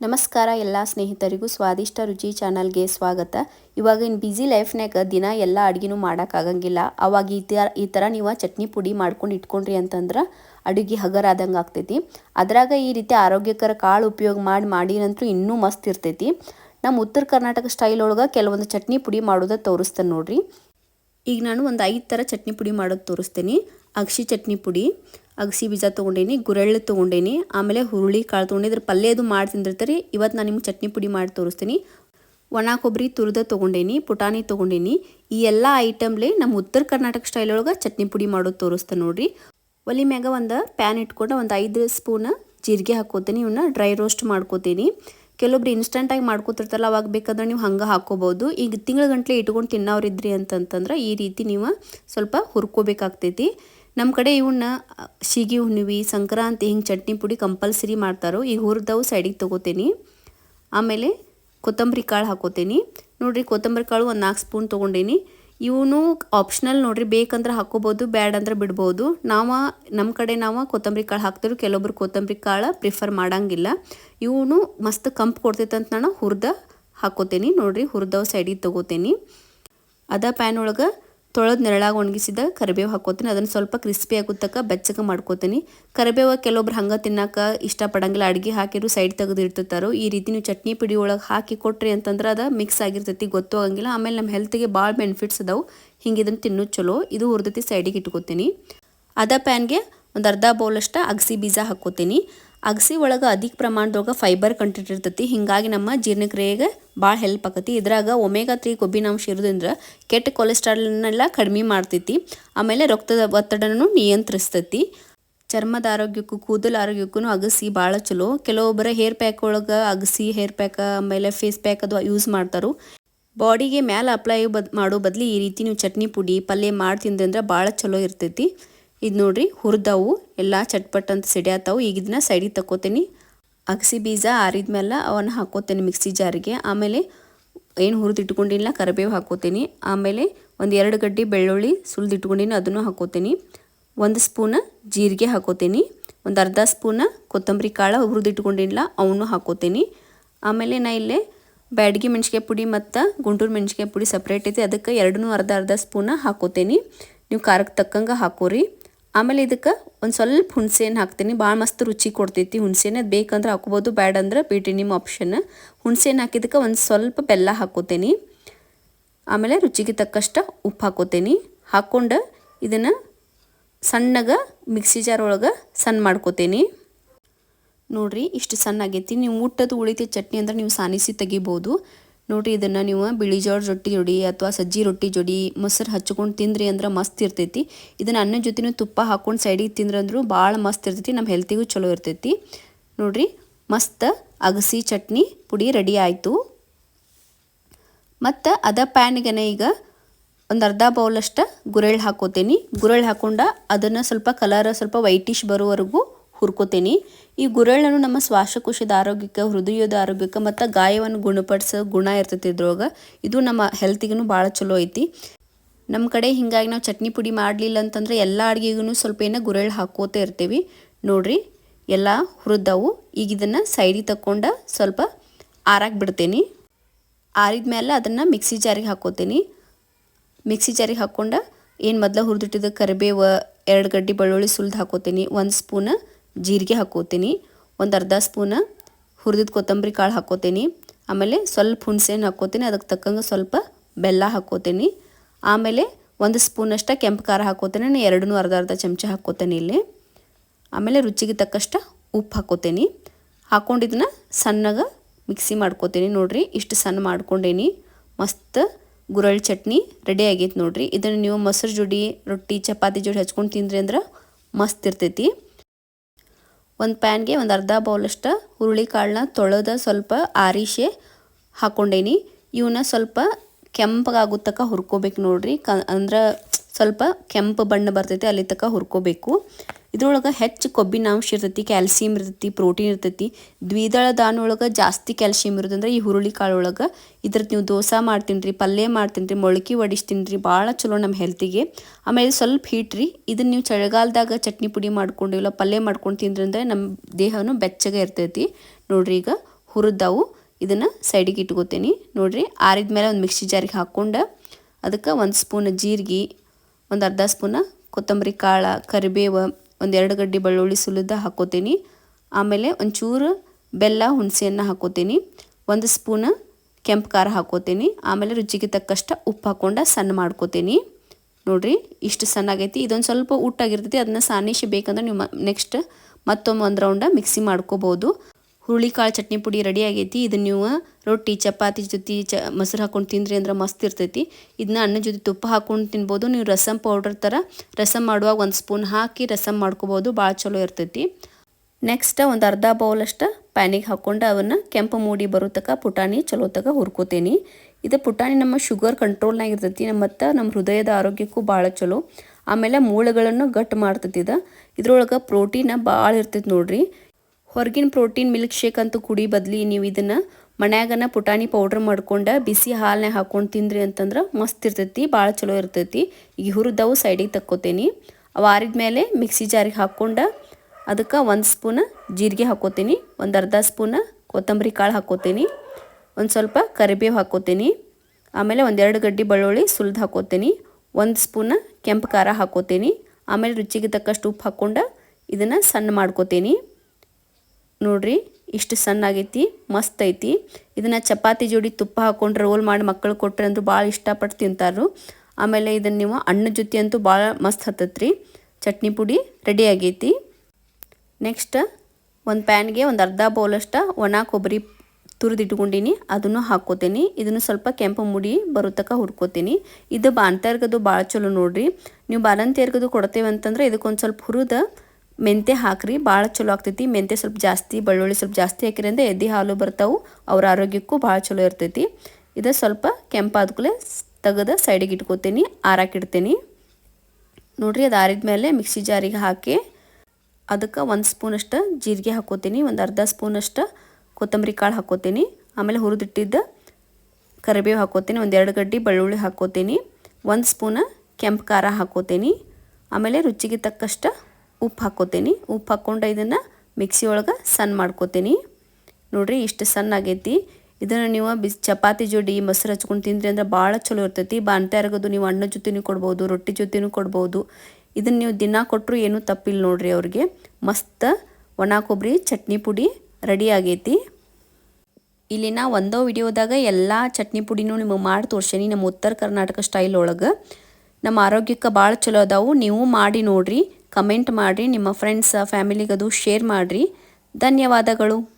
ನಮಸ್ಕಾರ ಎಲ್ಲ ಸ್ನೇಹಿತರಿಗೂ ಸ್ವಾದಿಷ್ಟ ರುಚಿ ಚಾನಲ್ಗೆ ಸ್ವಾಗತ. ಇವಾಗಿನ ಬ್ಯುಸಿ ಲೈಫ್ನಾಗ ದಿನ ಎಲ್ಲ ಅಡುಗೆನೂ ಮಾಡೋಕ್ಕಾಗಂಗಿಲ್ಲ ಅವಾಗ ಈ ಥರ ಈ ಥರ ನೀವು ಚಟ್ನಿ ಪುಡಿ ಮಾಡ್ಕೊಂಡು ಇಟ್ಕೊಂಡ್ರಿ ಅಂತಂದ್ರೆ ಅಡುಗೆ ಹಗರಾದಂಗೆ ಆಗ್ತೈತಿ. ಅದ್ರಾಗ ಈ ರೀತಿ ಆರೋಗ್ಯಕರ ಕಾಳು ಉಪಯೋಗ ಮಾಡಿ ಮಾಡಿನಂತೂ ಇನ್ನೂ ಮಸ್ತ್ ಇರ್ತೈತಿ. ನಮ್ಮ ಉತ್ತರ ಕರ್ನಾಟಕ ಸ್ಟೈಲ್ ಒಳಗೆ ಕೆಲವೊಂದು ಚಟ್ನಿ ಪುಡಿ ಮಾಡೋದ ತೋರಿಸ್ತಾನೆ ನೋಡ್ರಿ. ಈಗ ನಾನು ಒಂದು ಐದು ಥರ ಚಟ್ನಿ ಪುಡಿ ಮಾಡೋದು ತೋರಿಸ್ತೀನಿ. ಅಗಸಿ ಚಟ್ನಿ ಪುಡಿ ಅಗಸಿ ಬೀಜ ತೊಗೊಂಡೇನಿ, ಗುರೆಳ್ಳು ತೊಗೊಂಡೇನಿ, ಆಮೇಲೆ ಹುರುಳಿ ಕಾಳು ತೊಗೊಂಡು ಇದ್ರ ಪಲ್ಯ ಅದು ಮಾಡಿ ತಿಂದಿರ್ತಾರೆ. ಇವತ್ತು ನಾನು ನಿಮ್ಗೆ ಚಟ್ನಿ ಪುಡಿ ಮಾಡಿ ತೋರಿಸ್ತೀನಿ. ಒಣ ಕೊಬ್ಬರಿ, ತುರಿದ ತೊಗೊಂಡೇನಿ, ಪುಟಾಣಿ ತೊಗೊಂಡೇನಿ. ಈ ಎಲ್ಲ ಐಟಮ್ಲಿ ನಮ್ಮ ಉತ್ತರ ಕರ್ನಾಟಕ ಸ್ಟೈಲ್ ಒಳಗೆ ಚಟ್ನಿ ಪುಡಿ ಮಾಡೋದು ತೋರಿಸ್ತೇನೆ ನೋಡಿರಿ. ಒಲಿ ಮ್ಯಾಗ ಒಂದು ಪ್ಯಾನ್ ಇಟ್ಕೊಂಡು ಒಂದು ಐದು ಸ್ಪೂನ್ ಜೀರಿಗೆ ಹಾಕೋತೀನಿ ಇವನ್ನ ಡ್ರೈ ರೋಸ್ಟ್ ಮಾಡ್ಕೋತೀನಿ. ಕೆಲವೊಬ್ರು ಇನ್ಸ್ಟಂಟಾಗಿ ಮಾಡ್ಕೊತಿರ್ತಾರಲ್ಲ, ಅವಾಗ ಬೇಕಾದ್ರೆ ನೀವು ಹಂಗೆ ಹಾಕೋಬೋದು ಈಗ ತಿಂಗಳ ಗಂಟ್ಲೆ ಇಟ್ಕೊಂಡು ತಿನ್ನೋರಿದ್ರಿ ಅಂತಂತಂದ್ರೆ ಈ ರೀತಿ ನೀವು ಸ್ವಲ್ಪ ಹುರ್ಕೋಬೇಕಾಗ್ತೈತಿ. ನಮ್ಮ ಕಡೆ ಇವನ್ನ ಶಿಗಿ ಹುಣ್ಣಿವಿ, ಸಂಕ್ರಾಂತಿ, ಹಿಂಗೆ ಚಟ್ನಿ ಪುಡಿ ಕಂಪಲ್ಸರಿ ಮಾಡ್ತಾರೋ, ಈಗ ಹುರಿದವು ಸೈಡಿಗೆ ತೊಗೋತೀನಿ. ಆಮೇಲೆ ಕೊತ್ತಂಬರಿ ಕಾಳು ಹಾಕೋತೀನಿ. ನೋಡಿರಿ, ಕೊತ್ತಂಬರಿ ಕಾಳು ಒಂದು ನಾಲ್ಕು ಸ್ಪೂನ್ ತೊಗೊಂಡೇನಿ. ಇವನು ಆಪ್ಷನಲ್ ನೋಡ್ರಿ, ಬೇಕಂದ್ರೆ ಹಾಕೋಬೋದು ಬ್ಯಾಡ್ ಅಂದ್ರೆ ಬಿಡ್ಬೋದು. ನಾವು ನಮ್ಮ ಕಡೆ ನಾವು ಕೊತ್ತಂಬರಿ ಕಾಳು ಹಾಕ್ತಿರು ಕೆಲವೊಬ್ರು ಕೊತ್ತಂಬರಿ ಕಾಳು ಪ್ರಿಫರ್ ಮಾಡಂಗಿಲ್ಲ. ಇವನು ಮಸ್ತ್ ಕಂಪ್ ಕೊಡ್ತೈತೆ ಅಂತ ನಾನು ಹುರಿದ ಹಾಕೋತೀನಿ ನೋಡ್ರಿ ಹುರ್ದ ಸೈಡಿಗೆ ತೊಗೋತೀನಿ. ಅದ ಪ್ಯಾನ್ ಒಳಗೆ ತೊಳೆದು ನೆರಳಾಗಿ ಒಣಗಿಸಿದ ಕರಿಬೇವು ಹಾಕೋತೀನಿ ಅದನ್ನು ಸ್ವಲ್ಪ ಕ್ರಿಸ್ಪಿ ಆಗುತ್ತಕ್ಕ ಬೆಚ್ಚಗೆ ಮಾಡ್ಕೋತೀನಿ. ಕರಿಬೇವು ಕೆಲವೊಬ್ರು ಹಂಗೆ ತಿನ್ನಕ್ಕೆ ಇಷ್ಟಪಡಂಗಿಲ್ಲ. ಅಡುಗೆ ಹಾಕಿರು ಸೈಡ್ ತೆಗೆದು ಇಡ್ತಿರ್ತಾರೋ. ಈ ರೀತಿ ನೀವು ಚಟ್ನಿ ಪುಡಿ ಒಳಗೆ ಹಾಕಿ ಕೊಟ್ರಿ ಅಂತಂದ್ರೆ ಅದು ಮಿಕ್ಸ್ ಆಗಿರ್ತೈತಿ, ಗೊತ್ತು ಆಗಂಗಿಲ್ಲ. ಆಮೇಲೆ ನಮ್ಮ ಹೆಲ್ತ್ಗೆ ಭಾಳ ಬೆನಿಫಿಟ್ಸ್ ಅದಾವೆ. ಹಿಂಗೆ ಇದನ್ನು ತಿನ್ನೋದು ಚಲೋ. ಇದು ಹುರಿದೈತಿ ಸೈಡಿಗೆ ಇಟ್ಕೋತೀನಿ. ಅದ ಪ್ಯಾನ್ಗೆ ಒಂದು ಅರ್ಧ ಬೌಲಷ್ಟು ಅಗಸಿ ಬೀಜ ಹಾಕೋತೀನಿ ಅಗಸಿ ಒಳಗೆ ಅಧಿಕ ಪ್ರಮಾಣದೊಳಗೆ ಫೈಬರ್ ಕಂಟೆಂಟ್ ಇರ್ತೈತಿ. ಹೀಗಾಗಿ ನಮ್ಮ ಜೀರ್ಣಕ್ರಿಯೆಗೆ ಭಾಳ ಹೆಲ್ಪ್ ಆಕತಿ. ಇದ್ರಾಗ ಒಮೆಗಾ ತ್ರೀ ಕೊಬ್ಬಿನಾಂಶ ಇರೋದ್ರಿಂದ ಕೆಟ್ಟ ಕೊಲೆಸ್ಟ್ರಾಲ್ನೆಲ್ಲ ಕಡಿಮೆ ಮಾಡ್ತೈತಿ. ಆಮೇಲೆ ರಕ್ತದ ಒತ್ತಡನೂ ನಿಯಂತ್ರಿಸ್ತೈತಿ. ಚರ್ಮದ ಆರೋಗ್ಯಕ್ಕೂ ಕೂದಲ ಆರೋಗ್ಯಕ್ಕೂ ಅಗಸಿ ಭಾಳ ಚಲೋ. ಕೆಲವೊಬ್ಬರ ಹೇರ್ ಪ್ಯಾಕ್ ಒಳಗೆ ಅಗಸಿ ಹೇರ್ ಪ್ಯಾಕ್ ಆಮೇಲೆ ಫೇಸ್ ಪ್ಯಾಕ್ ಅದು ಯೂಸ್ ಮಾಡ್ತಾರೋ. ಬಾಡಿಗೆ ಮ್ಯಾಲೆ ಅಪ್ಲೈ ಬದ್ ಮಾಡೋ ಬದಲು ಈ ರೀತಿ ನೀವು ಚಟ್ನಿ ಪುಡಿ ಪಲ್ಯ ಮಾಡಿ ತಿಂದ್ರೆ ಭಾಳ ಚಲೋ ಇರ್ತೈತಿ. ಇದು ನೋಡ್ರಿ, ಹುರಿದವು, ಎಲ್ಲ ಚಟ್ಪಟ್ ಅಂತ ಸಿಡಿಯತ್ತವು ಈಗ ಇದನ್ನ ಸೈಡಿಗೆ ತಕ್ಕೋತೀನಿ. ಅಗಸಿ ಬೀಜ ಆರಿದ್ಮೇಲೆ ಅವನ್ನ ಹಾಕೋತೀನಿ ಮಿಕ್ಸಿ ಜಾರಿಗೆ. ಆಮೇಲೆ ಏನು ಹುರಿದು ಇಟ್ಕೊಂಡಿಲ್ಲ, ಕರಿಬೇವು ಹಾಕೋತೀನಿ ಆಮೇಲೆ ಒಂದು ಎರಡು ಗಡ್ಡೆ ಬೆಳ್ಳುಳ್ಳಿ ಸುಲಿದು ಇಟ್ಕೊಂಡಿನಿ, ಅದನ್ನು ಹಾಕೋತೀನಿ ಒಂದು ಸ್ಪೂನ ಜೀರಿಗೆ ಹಾಕೋತೀನಿ ಒಂದು ಅರ್ಧ ಸ್ಪೂನ ಕೊತ್ತಂಬರಿ ಕಾಳು ಹುರಿದು ಇಟ್ಕೊಂಡಿಲ್ಲ ಅವನು ಹಾಕೋತೀನಿ ಆಮೇಲೆ ನಾ ಇಲ್ಲೇ ಬ್ಯಾಡಗಿ ಮೆಣಸಿಕಾಯಿ ಪುಡಿ ಮತ್ತು ಗುಂಟೂರು ಮೆಣಸಿಕಾಯಿ ಪುಡಿ ಸಪ್ರೇಟ್ ಐತಿ. ಅದಕ್ಕೆ ಎರಡನ್ನೂ ಅರ್ಧ ಅರ್ಧ ಸ್ಪೂನ ಹಾಕೋತೀನಿ ನೀವು ಖಾರಕ್ಕೆ ತಕ್ಕಂಗೆ ಹಾಕೋರಿ. ಆಮೇಲೆ ಇದಕ್ಕೆ ಒಂದು ಸ್ವಲ್ಪ ಹುಣಸೆಹಣ್ಣು ಹಾಕ್ತೀನಿ. ಭಾಳ ಮಸ್ತ್ ರುಚಿ ಕೊಡ್ತೈತಿ ಹುಣಸೆಹಣ್ಣು ಅದು ಬೇಕಂದ್ರೆ ಹಾಕೋಬೋದು, ಬ್ಯಾಡ ಅಂದ್ರೆ ಬಿಟ್ಟು ನಿಮ್ಮ ಆಪ್ಷನ್ ಹುಣಸೆಹಣ್ಣು ಹಾಕಿದ್ದಕ್ಕೆ ಒಂದು ಸ್ವಲ್ಪ ಬೆಲ್ಲ ಹಾಕೋತೀನಿ. ಆಮೇಲೆ ರುಚಿಗೆ ತಕ್ಕಷ್ಟು ಉಪ್ಪು ಹಾಕೋತೀನಿ. ಹಾಕ್ಕೊಂಡು ಇದನ್ನು ಸಣ್ಣಗೆ ಮಿಕ್ಸಿ ಜಾರ್ ಒಳಗೆ ಸಣ್ಣ ಮಾಡ್ಕೋತೀನಿ. ನೋಡಿರಿ ಇಷ್ಟು ಸಣ್ಣ ಆಗೈತಿ. ನೀವು ಊಟದ ಉಳಿತ ಚಟ್ನಿ ಅಂದ್ರೆ ನೀವು ಸಾನಿಸಿ ತೆಗಿಬೋದು. ನೋಡಿರಿ, ಇದನ್ನು ನೀವು ಬಿಳಿ ಜೋಳ ರೊಟ್ಟಿ ಜೋಡಿ ಅಥವಾ ಸಜ್ಜಿ ರೊಟ್ಟಿ ಜೋಡಿ ಮೊಸರು ಹಚ್ಕೊಂಡು ತಿಂದ್ರಿ ಅಂದ್ರೆ ಮಸ್ತ್ ಇರ್ತೈತಿ. ಇದನ್ನು ಅನ್ನ ಜೊತೆನೂ ತುಪ್ಪ ಹಾಕ್ಕೊಂಡು ಸೈಡಿಗೆ ತಿಂದ್ರಂದ್ರೂ ಭಾಳ ಮಸ್ತ್ ಇರ್ತೈತಿ ನಮ್ಮ ಹೆಲ್ತಿಗೂ ಚಲೋ ಇರ್ತೈತಿ. ನೋಡಿರಿ, ಮಸ್ತ್ ಅಗಸಿ ಚಟ್ನಿ ಪುಡಿ ರೆಡಿ ಆಯಿತು. ಮತ್ತು ಅದ ಪ್ಯಾನ್ಗೆನೆ ಈಗ ಒಂದು ಅರ್ಧ ಬೌಲಷ್ಟು ಗುರೆಳ್ಳು ಹಾಕೋತೀನಿ. ಗುರೆಳ್ಳು ಹಾಕೊಂಡ ಅದನ್ನು ಸ್ವಲ್ಪ ಕಲರ್ ಸ್ವಲ್ಪ ವೈಟಿಶ್ ಬರೋವರೆಗೂ ಹುರ್ಕೋತೀನಿ. ಈ ಗುರೆಳ್ಳನ್ನು ನಮ್ಮ ಶ್ವಾಸಕೋಶದ ಆರೋಗ್ಯಕ್ಕೆ, ಹೃದಯದ ಆರೋಗ್ಯಕ್ಕೆ, ಮತ್ತು ಗಾಯವನ್ನು ಗುಣಪಡಿಸೋ ಗುಣ ಇರ್ತೈತಿ ಇದ್ರೊಳಗೆ ಇದು ನಮ್ಮ ಹೆಲ್ತಿಗೂ ಭಾಳ ಚಲೋ ಐತಿ. ನಮ್ಮ ಕಡೆ ಹಿಂಗಾಗಿ ನಾವು ಚಟ್ನಿ ಪುಡಿ ಮಾಡಲಿಲ್ಲ ಅಂತಂದ್ರೆ ಎಲ್ಲ ಅಡುಗೆಗೂ ಸ್ವಲ್ಪ ಏನೋ ಗುರೆಳ್ಳು ಹಾಕೋತೇ ಇರ್ತೀವಿ. ನೋಡ್ರಿ, ಎಲ್ಲ ಹುರಿದವು. ಈಗ ಇದನ್ನು ಸೈಡಿಗೆ ತಕ್ಕೊಂಡು ಸ್ವಲ್ಪ ಆರಾಕ್ಬಿಡ್ತೀನಿ ಆರಿದ ಮೇಲೆ ಅದನ್ನು ಮಿಕ್ಸಿ ಜಾರಿಗೆ ಹಾಕೋತೀನಿ ಮಿಕ್ಸಿ ಜಾರಿಗೆ ಹಾಕ್ಕೊಂಡು ಏನು ಮೊದಲು ಹುರಿದಿಟ್ಟಿದ್ದ ಕರಿಬೇವು, ಎರಡು ಗಡ್ಡಿ ಬೆಳ್ಳುಳ್ಳಿ ಸುಲಿದು ಹಾಕೋತೀನಿ ಒಂದು ಸ್ಪೂನ್ ಜೀರಿಗೆ ಹಾಕೋತೀನಿ, ಒಂದು ಅರ್ಧ ಸ್ಪೂನ ಹುರಿದಿದ್ದು ಕೊತ್ತಂಬರಿ ಕಾಳು ಹಾಕೋತೀನಿ, ಆಮೇಲೆ ಸ್ವಲ್ಪ ಹುಣಸೆಹಣ್ಣು ಹಾಕೋತೀನಿ ಅದಕ್ಕೆ ತಕ್ಕಂಗೆ ಸ್ವಲ್ಪ ಬೆಲ್ಲ ಹಾಕೋತೀನಿ, ಆಮೇಲೆ ಒಂದು ಸ್ಪೂನಷ್ಟು ಕೆಂಪು ಖಾರ ಹಾಕೋತೇನೆ ನಾನು ಎರಡೂ ಅರ್ಧ ಅರ್ಧ ಚಮಚ ಹಾಕೋತೀನಿ ಇಲ್ಲಿ, ಆಮೇಲೆ ರುಚಿಗೆ ತಕ್ಕಷ್ಟು ಉಪ್ಪು ಹಾಕೋತೀನಿ ಹಾಕ್ಕೊಂಡಿದ್ದನ್ನ ಸಣ್ಣಗೆ ಮಿಕ್ಸಿ ಮಾಡ್ಕೋತೀನಿ ನೋಡಿರಿ, ಇಷ್ಟು ಸಣ್ಣ ಮಾಡ್ಕೊಂಡೇನಿ, ಮಸ್ತ್ ಗುರಳ್ ಚಟ್ನಿ ರೆಡಿ ಆಗೈತೆ ನೋಡಿರಿ, ಇದನ್ನು ನೀವು ಮೊಸರು ಜೋಡಿ, ರೊಟ್ಟಿ, ಚಪಾತಿ ಜೋಡಿ ಹಚ್ಕೊಂಡು ತಿಂದ್ರಿ ಅಂದ್ರೆ ಮಸ್ತ್ ಇರ್ತೈತಿ. ಒಂದು ಪ್ಯಾನ್ಗೆ ಒಂದು ಅರ್ಧ ಬೌಲಷ್ಟು ಹುರುಳಿ ಕಾಳನ್ನ ತೊಳೆದ ಸ್ವಲ್ಪ ಆರಿಶೆ ಹಾಕ್ಕೊಂಡೇನಿ ಇವನ್ನ ಸ್ವಲ್ಪ ಕೆಂಪಗಾಗೋ ತಕ್ಕ ಹುರ್ಕೋಬೇಕು ನೋಡ್ರಿ. ಕ ಅಂದ್ರೆ ಸ್ವಲ್ಪ ಕೆಂಪು ಬಣ್ಣ ಬರ್ತೈತೆ, ಅಲ್ಲಿ ತಕ್ಕ ಹುರ್ಕೋಬೇಕು. ಇದ್ರೊಳಗೆ ಹೆಚ್ಚು ಕೊಬ್ಬಿನಾಂಶ ಇರ್ತೈತಿ ಕ್ಯಾಲ್ಸಿಯಂ ಇರ್ತೈತಿ ಪ್ರೋಟೀನ್ ಇರ್ತೈತಿ. ದ್ವಿದಳ ದಾನೊಳಗೆ ಜಾಸ್ತಿ ಕ್ಯಾಲ್ಸಿಯಂ ಇರೋದಂದ್ರೆ ಈ ಹುರುಳಿ ಕಾಳು ಒಳಗೆ ಇದ್ರದ್ದು ನೀವು ದೋಸೆ ಮಾಡ್ತೀನಿ ಪಲ್ಯ ಮಾಡ್ತೀನಿ ರೀ ಮೊಳಕೆ ಒಡಿಸ್ತೀನಿ ರೀ ಭಾಳ ಚಲೋ ನಮ್ಮ ಹೆಲ್ತಿಗೆ ಆಮೇಲೆ ಸ್ವಲ್ಪ ಹೀಟ್ ರೀ, ಇದನ್ನು ನೀವು ಚಳಿಗಾಲದಾಗ ಚಟ್ನಿ ಪುಡಿ ಮಾಡ್ಕೊಂಡು ಇಲ್ಲ ಪಲ್ಯ ಮಾಡ್ಕೊಂಡು ತಿಂದ್ರಂದ್ರೆ ನಮ್ಮ ದೇಹನೂ ಬೆಚ್ಚಗೆ ಇರ್ತೈತಿ. ನೋಡ್ರಿ ಈಗ ಹುರಿದವು, ಇದನ್ನು ಸೈಡಿಗೆ ಇಟ್ಕೋತೀನಿ. ನೋಡಿರಿ ಆರಿದ ಮೇಲೆ ಒಂದು ಮಿಕ್ಸಿ ಜಾರಿಗೆ ಹಾಕ್ಕೊಂಡು ಅದಕ್ಕೆ ಒಂದು ಸ್ಪೂನ್ ಜೀರಿಗೆ, ಒಂದು ಅರ್ಧ ಸ್ಪೂನ ಕೊತ್ತಂಬರಿ ಕಾಳು, ಕರಿಬೇವು ಒಂದು ಎರಡು ಗಡ್ಡಿ ಬೆಳ್ಳುಳ್ಳಿ ಸುಲಿದ ಹಾಕೋತೀನಿ. ಆಮೇಲೆ ಒಂಚೂರು ಬೆಲ್ಲ ಹುಣಸೆಯನ್ನು ಹಾಕೋತೀನಿ. ಒಂದು ಸ್ಪೂನ್ ಕೆಂಪು ಖಾರ ಹಾಕೋತೀನಿ. ಆಮೇಲೆ ರುಚಿಗೆ ತಕ್ಕಷ್ಟು ಉಪ್ಪು ಹಾಕ್ಕೊಂಡು ಸಣ್ಣ ಮಾಡ್ಕೋತೀನಿ. ನೋಡಿರಿ, ಇಷ್ಟು ಸಣ್ಣ ಆಗೈತಿ ಇದೊಂದು ಸ್ವಲ್ಪ ಉಟ್ಟಾಗಿರ್ತೈತಿ ಅದನ್ನ ಸಾನಿಶಿ ಬೇಕಂದ್ರೆ ನೀವು ನೆಕ್ಸ್ಟ್ ಮತ್ತೊಮ್ಮೆ ಒಂದು ರೌಂಡ ಮಿಕ್ಸಿ ಮಾಡ್ಕೋಬೋದು ಹುರುಳಿಕಾಳು ಚಟ್ನಿ ಪುಡಿ ರೆಡಿ ಆಗೈತಿ. ಇದನ್ನ ನೀವು ರೊಟ್ಟಿ, ಚಪಾತಿ ಜೊತೆ ಚ ಮೊಸರು ಹಾಕೊಂಡು ತಿಂದ್ರಿ ಅಂದ್ರೆ ಮಸ್ತ್ ಇರ್ತೈತಿ. ಇದನ್ನ ಅನ್ನ ಜೊತೆ ತುಪ್ಪ ಹಾಕೊಂಡು ತಿನ್ಬೋದು. ನೀವು ರಸಮ್ ಪೌಡರ್ ಥರ ರಸಮ್ ಮಾಡುವಾಗ ಒಂದು ಸ್ಪೂನ್ ಹಾಕಿ ರಸಮ್ ಮಾಡ್ಕೋಬೋದು. ಭಾಳ ಚಲೋ ಇರ್ತೈತಿ. ನೆಕ್ಸ್ಟ್ ಒಂದು ಅರ್ಧ ಬೌಲ್ ಅಷ್ಟು ಪ್ಯಾನಿಗೆ ಹಾಕ್ಕೊಂಡು ಅವನ್ನ ಕೆಂಪು ಮೂಡಿ ಬರೋ ತಕ ಪುಟಾಣಿ ಚಲೋ ತಗ ಹುರ್ಕೋತೀನಿ. ಇದು ಪುಟಾಣಿ ನಮ್ಮ ಶುಗರ್ ಕಂಟ್ರೋಲ್ನಾಗ ಇರ್ತೈತಿ. ಮತ್ತು ನಮ್ಮ ಹೃದಯದ ಆರೋಗ್ಯಕ್ಕೂ ಭಾಳ ಚಲೋ. ಆಮೇಲೆ ಮೂಳೆಗಳನ್ನು ಗಟ್ಟು ಮಾಡ್ತೈತಿ ಇದು. ಇದ್ರೊಳಗೆ ಪ್ರೋಟೀನ್ ಭಾಳ ಇರ್ತೈತಿ ನೋಡ್ರಿ. ಹೊರಗಿನ ಪ್ರೋಟೀನ್ ಮಿಲ್ಕ್ ಶೇಕ್ ಅಂತೂ ಕುಡಿ ಬದ್ಲಿ ನೀವು ಇದನ್ನು ಮನ್ಯಾಗನ ಪುಟಾಣಿ ಪೌಡ್ರ್ ಮಾಡ್ಕೊಂಡು ಬಿಸಿ ಹಾಲನ್ನೇ ಹಾಕೊಂಡು ತಿಂದ್ರಿ ಅಂತಂದ್ರೆ ಮಸ್ತ್ ಇರ್ತೈತಿ, ಭಾಳ ಚಲೋ ಇರ್ತೈತಿ. ಈಗ ಹುರಿದವು ಸೈಡಿಗೆ ತಕ್ಕೋತೀನಿ. ಅವಾರಿದ ಮೇಲೆ ಮಿಕ್ಸಿ ಜಾರಿಗೆ ಹಾಕ್ಕೊಂಡು ಅದಕ್ಕೆ ಒಂದು ಸ್ಪೂನ್ ಜೀರಿಗೆ ಹಾಕ್ಕೋತೀನಿ ಒಂದು ಅರ್ಧ ಸ್ಪೂನ್ ಕೊತ್ತಂಬರಿ ಕಾಳು ಹಾಕೋತೀನಿ, ಒಂದು ಸ್ವಲ್ಪ ಕರಿಬೇವು ಹಾಕ್ಕೋತೀನಿ ಆಮೇಲೆ ಒಂದೆರಡು ಗಡ್ಡಿ ಬೆಳ್ಳುಳ್ಳಿ ಸುಲಿದು ಹಾಕೋತೀನಿ, ಒಂದು ಸ್ಪೂನ್ ಕೆಂಪು ಖಾರ ಹಾಕೋತೀನಿ, ಆಮೇಲೆ ರುಚಿಗೆ ತಕ್ಕಷ್ಟು ಉಪ್ಪು ಹಾಕ್ಕೊಂಡು ಇದನ್ನು ಸಣ್ಣ ಮಾಡ್ಕೋತೀನಿ. ನೋಡ್ರಿ, ಇಷ್ಟು ಸಣ್ಣ ಆಗೈತಿ ಮಸ್ತ್ ಐತಿ ಇದನ್ನು ಚಪಾತಿ ಜೋಡಿ ತುಪ್ಪ ಹಾಕ್ಕೊಂಡು ರೋಲ್ ಮಾಡಿ ಮಕ್ಕಳು ಕೊಟ್ರೆ ಅಂದ್ರೂ ಭಾಳ ಇಷ್ಟಪಟ್ಟು ತಿಂತಾರು ಆಮೇಲೆ ಇದನ್ನು ನೀವು ಅಣ್ಣ ಜೊತೆ ಅಂತೂ ಭಾಳ ಮಸ್ತ್ ಹತ್ತತ್ರಿ. ಚಟ್ನಿ ಪುಡಿ ರೆಡಿ ಆಗೈತಿ. ನೆಕ್ಸ್ಟ್ ಒಂದು ಪ್ಯಾನ್ಗೆ ಒಂದು ಅರ್ಧ ಬೌಲಷ್ಟು ಒಣ ಕೊಬ್ಬರಿ ತುರಿದಿಟ್ಕೊಂಡಿನಿ, ಅದನ್ನು ಹಾಕ್ಕೋತೀನಿ. ಇದನ್ನು ಸ್ವಲ್ಪ ಕೆಂಪು ಮುಡಿ ಬರೋ ತನಕ ಹುರ್ಕೋತೀನಿ. ಇದು ಬಾಣ್ತರ್ಗದು ಭಾಳ ಚಲೋ ನೋಡ್ರಿ. ನೀವು ಬಾಣಂತಿಯರ್ಗದು ಕೊಡ್ತೇವೆ ಅಂತಂದ್ರೆ ಇದಕ್ಕೊಂದು ಸ್ವಲ್ಪ ಹುರಿದ ಮೆಂತೆ ಹಾಕ್ರಿ, ಭಾಳ ಚಲೋ ಆಗ್ತೈತಿ. ಮೆಂತೆ ಸ್ವಲ್ಪ ಜಾಸ್ತಿ, ಬೆಳ್ಳುಳ್ಳಿ ಸ್ವಲ್ಪ ಜಾಸ್ತಿ ಹಾಕಿರಿ ಅಂದರೆ ಎದೆ ಹಾಲು ಬರ್ತಾವೆ, ಅವ್ರ ಆರೋಗ್ಯಕ್ಕೂ ಭಾಳ ಚಲೋ ಇರ್ತೈತಿ. ಇದು ಸ್ವಲ್ಪ ಕೆಂಪಾದ್ಕೂಲೆ ತೆಗೆದು ಸೈಡಿಗೆ ಇಟ್ಕೋತೀನಿ ಆರಾಕಿಡ್ತೀನಿ ನೋಡಿರಿ ಅದು ಆರಿದ ಮೇಲೆ ಮಿಕ್ಸಿ ಜಾರಿಗೆ ಹಾಕಿ ಅದಕ್ಕೆ ಒಂದು ಸ್ಪೂನಷ್ಟು ಜೀರಿಗೆ ಹಾಕೋತೀನಿ, ಒಂದು ಅರ್ಧ ಸ್ಪೂನಷ್ಟು ಕೊತ್ತಂಬರಿ ಕಾಳು ಹಾಕೋತೀನಿ. ಆಮೇಲೆ ಹುರಿದಿಟ್ಟಿದ್ದ ಕರಿಬೇವು ಹಾಕೋತೀನಿ ಎರಡು ಗಡ್ಡಿ ಬೆಳ್ಳುಳ್ಳಿ ಹಾಕೋತೀನಿ. ಒಂದು ಸ್ಪೂನ ಕೆಂಪು ಖಾರ ಹಾಕೋತೀನಿ. ಆಮೇಲೆ ರುಚಿಗೆ ತಕ್ಕಷ್ಟು ಉಪ್ಪು ಹಾಕ್ಕೋತೀನಿ. ಉಪ್ಪು ಹಾಕ್ಕೊಂಡು ಇದನ್ನು ಮಿಕ್ಸಿ ಒಳಗೆ ಸಣ್ಣ ಮಾಡ್ಕೋತೀನಿ. ನೋಡಿರಿ ಇಷ್ಟು ಸಣ್ಣ ಆಗೈತಿ. ಇದನ್ನು ನೀವು ಬಿಸ್ ಚಪಾತಿ ಜೋಡಿ ಮೊಸರು ಹಚ್ಕೊಂಡು ತಿಂದ್ರಿ ಅಂದ್ರೆ ಭಾಳ ಚಲೋ ಇರ್ತೈತಿ. ಬಾಣ್ತಾರ್ಗದು ನೀವು ಅಣ್ಣ ಜೊತೆನೂ ಕೊಡ್ಬೋದು, ರೊಟ್ಟಿ ಜೊತೆನೂ ಕೊಡ್ಬೋದು. ಇದನ್ನು ನೀವು ದಿನ ಕೊಟ್ಟರು ಏನೂ ತಪ್ಪಿಲ್ಲ ನೋಡಿರಿ ಅವ್ರಿಗೆ. ಮಸ್ತ್ ಒಣ ಕೊಬ್ಬರಿ, ಚಟ್ನಿ ಪುಡಿ ರೆಡಿ ಆಗೈತಿ. ಇಲ್ಲಿ ನಾ ಒಂದೋ ವಿಡಿಯೋದಾಗ ಎಲ್ಲ ಚಟ್ನಿ ಪುಡಿನೂ ನಿಮಗೆ ಮಾಡಿ ತೋರ್ಸೇನಿ ನಮ್ಮ ಉತ್ತರ ಕರ್ನಾಟಕ ಸ್ಟೈಲ್ ಒಳಗೆ. ನಮ್ಮ ಆರೋಗ್ಯಕ್ಕೆ ಭಾಳ ಚಲೋ ಅದಾವು. ನೀವು ಮಾಡಿ ನೋಡ್ರಿ. ಕಮೆಂಟ್ ಮಾಡಿರಿ ನಿಮ್ಮ ಫ್ರೆಂಡ್ಸ್ ಫ್ಯಾಮಿಲಿಗದು ಶೇರ್ ಮಾಡಿರಿ. ಧನ್ಯವಾದಗಳು.